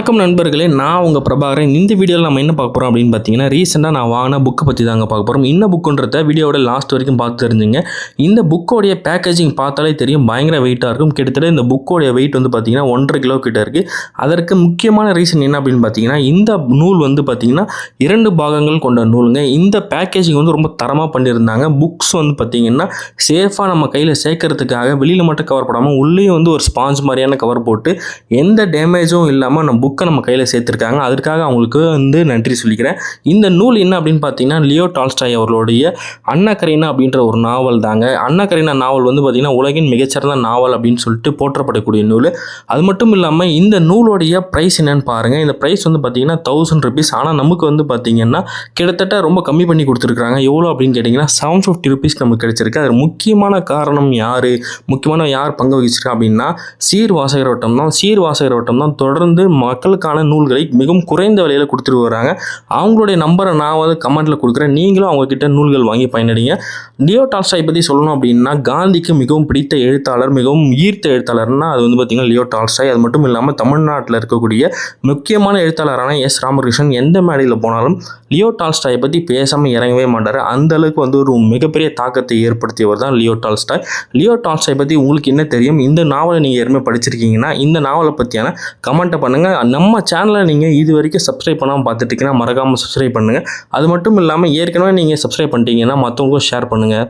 வணக்கம் நண்பர்களே நான் உங்கள் பிரபாகரன். இந்த வீடியோவில் நம்ம என்ன பார்க்க போகிறோம் அப்படின்னு பார்த்தீங்கன்னா ரீசெண்டாக நான் வாங்கின புக்கை பற்றி தாங்க பார்க்க போகிறோம் என்ன புக்குன்றத வீடியோவோட லாஸ்ட் வரைக்கும் பார்த்து தெரிஞ்சுங்க. இந்த புக்கோடைய பேக்கேஜிங் பார்த்தாலே தெரியும் பயங்கர வெயிட்டாக இருக்கும். கிட்டத்தட்ட இந்த புக்கோடைய வெயிட் வந்து பார்த்தீங்கன்னா ஒன்றரை கிலோ கிட்ட இருக்குது அதற்கு முக்கியமான ரீசன் என்ன அப்படின்னு பார்த்தீங்கன்னா இந்த நூல் வந்து பார்த்திங்கன்னா இரண்டு பாகங்கள் கொண்ட நூலுங்க. இந்த பேக்கேஜிங் வந்து ரொம்ப தரமாக பண்ணியிருந்தாங்க. புக்ஸ் வந்து பார்த்தீங்கன்னா சேஃபாக நம்ம கையில் சேர்க்கறதுக்காக வெளியில் மட்டும் கவர் போடாமல் உள்ளேயும் வந்து ஒரு ஸ்பாஞ்ச் மாதிரியான கவர் போட்டு எந்த டேமேஜும் இல்லாமல் நம்ம புக்கை நம்ம கையில் சேர்த்துருக்காங்க. அதற்காக அவங்களுக்கு வந்து நன்றி சொல்லிக்கிறேன். இந்த நூல் என்ன அப்படின்னு பார்த்தீங்கன்னா லியோ டால்ஸ்டாய் அவர்களுடைய அண்ணா கரீனா அப்படின்ற ஒரு நாவல் தாங்க. அண்ணா கரீனா நாவல் வந்து பார்த்திங்கன்னா உலகின் மிகச்சிறந்த நாவல் அப்படின்னு சொல்லிட்டு போற்றப்படக்கூடிய நூல். அது மட்டும் இல்லாமல் இந்த நூலுடைய ப்ரைஸ் என்னென்னு பாருங்கள் இந்த ப்ரைஸ் வந்து பார்த்தீங்கன்னா தௌசண்ட் ருபீஸ் ஆனால் நமக்கு வந்து பார்த்தீங்கன்னா கிட்டத்தட்ட ரொம்ப கம்மி பண்ணி கொடுத்துருக்காங்க எவ்வளோ அப்படின்னு கேட்டிங்கன்னா செவன் ஃபிஃப்டி ருபீஸ் நமக்கு கிடச்சிருக்கு. அது முக்கியமான காரணம் யார்? முக்கியமான யார் பங்கு வகிச்சிருக்கா அப்படின்னா சீர் வாசகர் வட்டம் தான். சீர் வாசகர் வட்டம் தான் தொடர்ந்து மக்களுக்கான நூல்களை மிகவும் குறைந்த விலையில் கொடுத்துட்டு வராங்க அவங்களுடைய நம்பரை நான் வந்து கமெண்ட்டில் கொடுக்குறேன். நீங்களும் அவங்கக்கிட்ட நூல்கள் வாங்கி பயனடைங்க. லியோ டால்ஸ்டாய் பற்றி சொல்லணும் அப்படின்னா காந்திக்கு மிகவும் பிடித்த எழுத்தாளர் மிகவும் ஈர்த்த எழுத்தாளர்னா அது வந்து பார்த்திங்கன்னா லியோ டால்ஸ்டாய். அது மட்டும் இல்லாமல் தமிழ்நாட்டில் இருக்கக்கூடிய முக்கியமான எழுத்தாளரான எஸ் ராமகிருஷ்ணன் எந்த மேடையில் போனாலும் லியோ டால்ஸ்டாயை பற்றி பேசாமல் இறங்கவே மாட்டார். அந்த அளவுக்கு வந்து ஒரு மிகப்பெரிய தாக்கத்தை ஏற்படுத்தியவர் தான் லியோ டால்ஸ்டாய். லியோ டால்ஸ்டாய் பற்றி உங்களுக்கு என்ன தெரியும்? இந்த நாவலை நீங்கள் ஏற்கனவே படிச்சிருக்கீங்கன்னா இந்த நாவலை பற்றியான கமெண்ட்டை பண்ணுங்கள் நம்ம சேனலை நீங்கள் இது வரைக்கும் சப்ஸ்கிரைப் பண்ணாமல் பார்த்துட்டிங்கன்னா மறக்காமல் சப்ஸ்கிரைப் பண்ணுங்கள் அது மட்டும் இல்லாமல் ஏற்கனவே நீங்கள் சப்ஸ்கிரைப் பண்ணிட்டீங்கன்னா மற்றவங்களுக்கும் ஷேர் பண்ணுங்கள்